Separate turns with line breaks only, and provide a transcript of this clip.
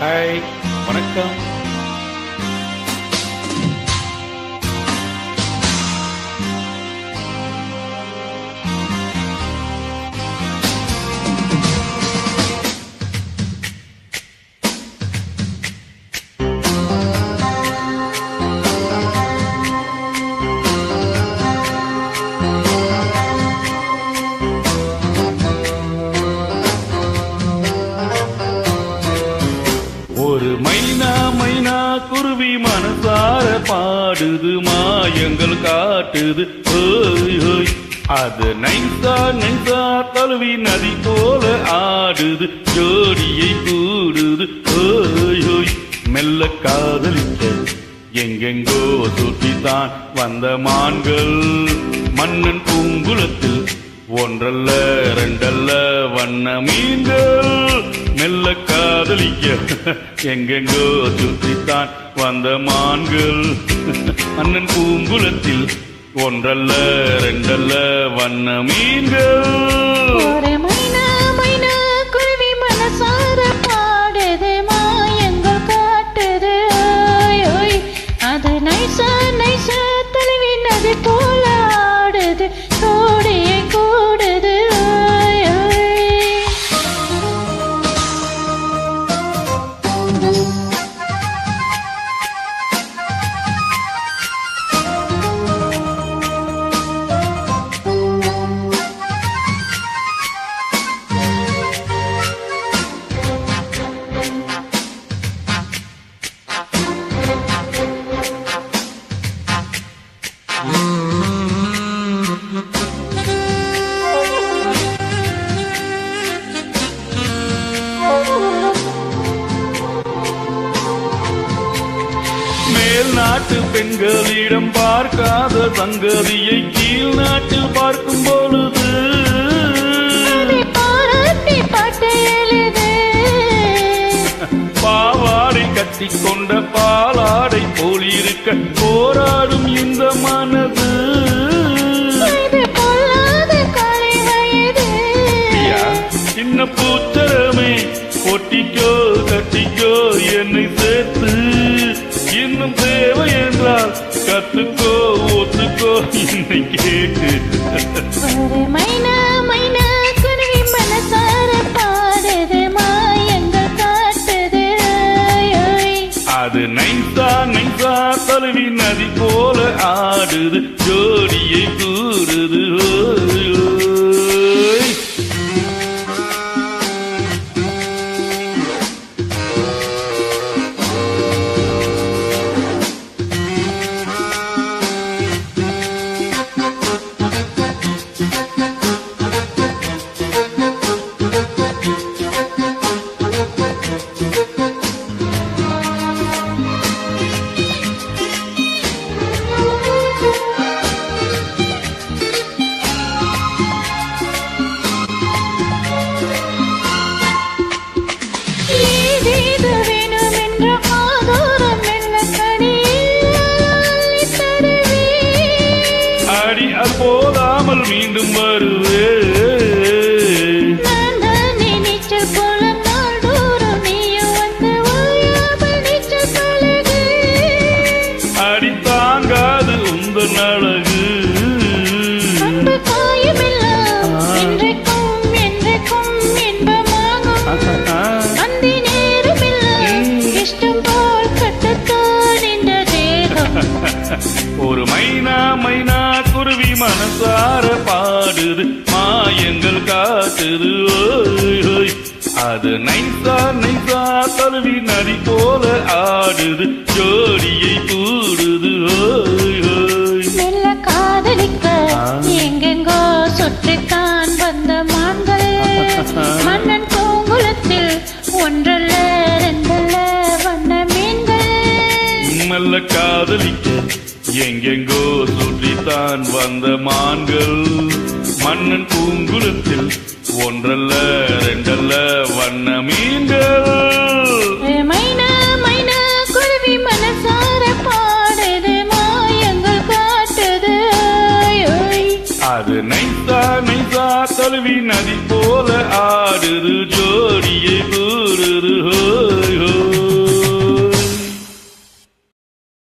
Hi வணக்கம். பாடுது மாயங்கள் காட்டுது. ஓய் அது நைசா நைசா தழுவி நதி போல ஆடுது. ஜோடியை கூடுது. மெல்ல காதலிக்க எங்கெங்கோ சுற்றித்தான் வந்த மான்கள். மன்னன் பூங்குளத்தில் ஒன்றல்ல ரெண்டல்ல வண்ண மீன்கள். மெல்ல காதலிக்க. எங்கெங்கோ சுற்றித்தான் வந்த மான்கள். அண்ணன் பூங்குளத்தில் ஒன்றல்ல ரெண்டல்ல வண்ண மீன்கள்.
ஒரு அது நைசா நைசா நதி போல ஆடுது.
மேல் நாட்டு பெண்களிடம் பார்க்காத சங்கதியை கீழ் நாட்டில் பார்க்கும் பொழுது. பாவாடை கட்டிக்கொண்ட பாலாடை போலிருக்க போராடும் இந்த மனது. சின்ன பூச்சரமே ஒட்டிக்கோ கட்டிக்கோ என்னை சேர்த்து நதி போல ஆடுது ஜோடியை கூறுது
நேரமெல்லாம் இஷ்டம் போல் கட்டத்தான் இந்த தேகம்.
ஒரு மைனா மைனா குருவி மனசார பாடுது மாயங்கள் ஓய். அது நைசா நைசா தழுவி நதி போல ஆடுது ஜோடியை கூடுது.
காதலிக்க. எங்கெங்கோ சுற்றித்தான் வந்த மான்கள். மன்னன் பூங்குளத்தில் ஒன்றல்ல ரெண்டல்ல வண்ண மீன்கள்.
மெல்ல காதலிக்க எங்கெங்கோ சுற்றித்தான் வந்த மான்கள். மன்னன் பூங்குளத்தில் ஒன்றல்ல ரெண்டல்ல வண்ண மீன்கள். அது நைசா நைசா தழுவி நதி போல ஆடுது ஜோடியை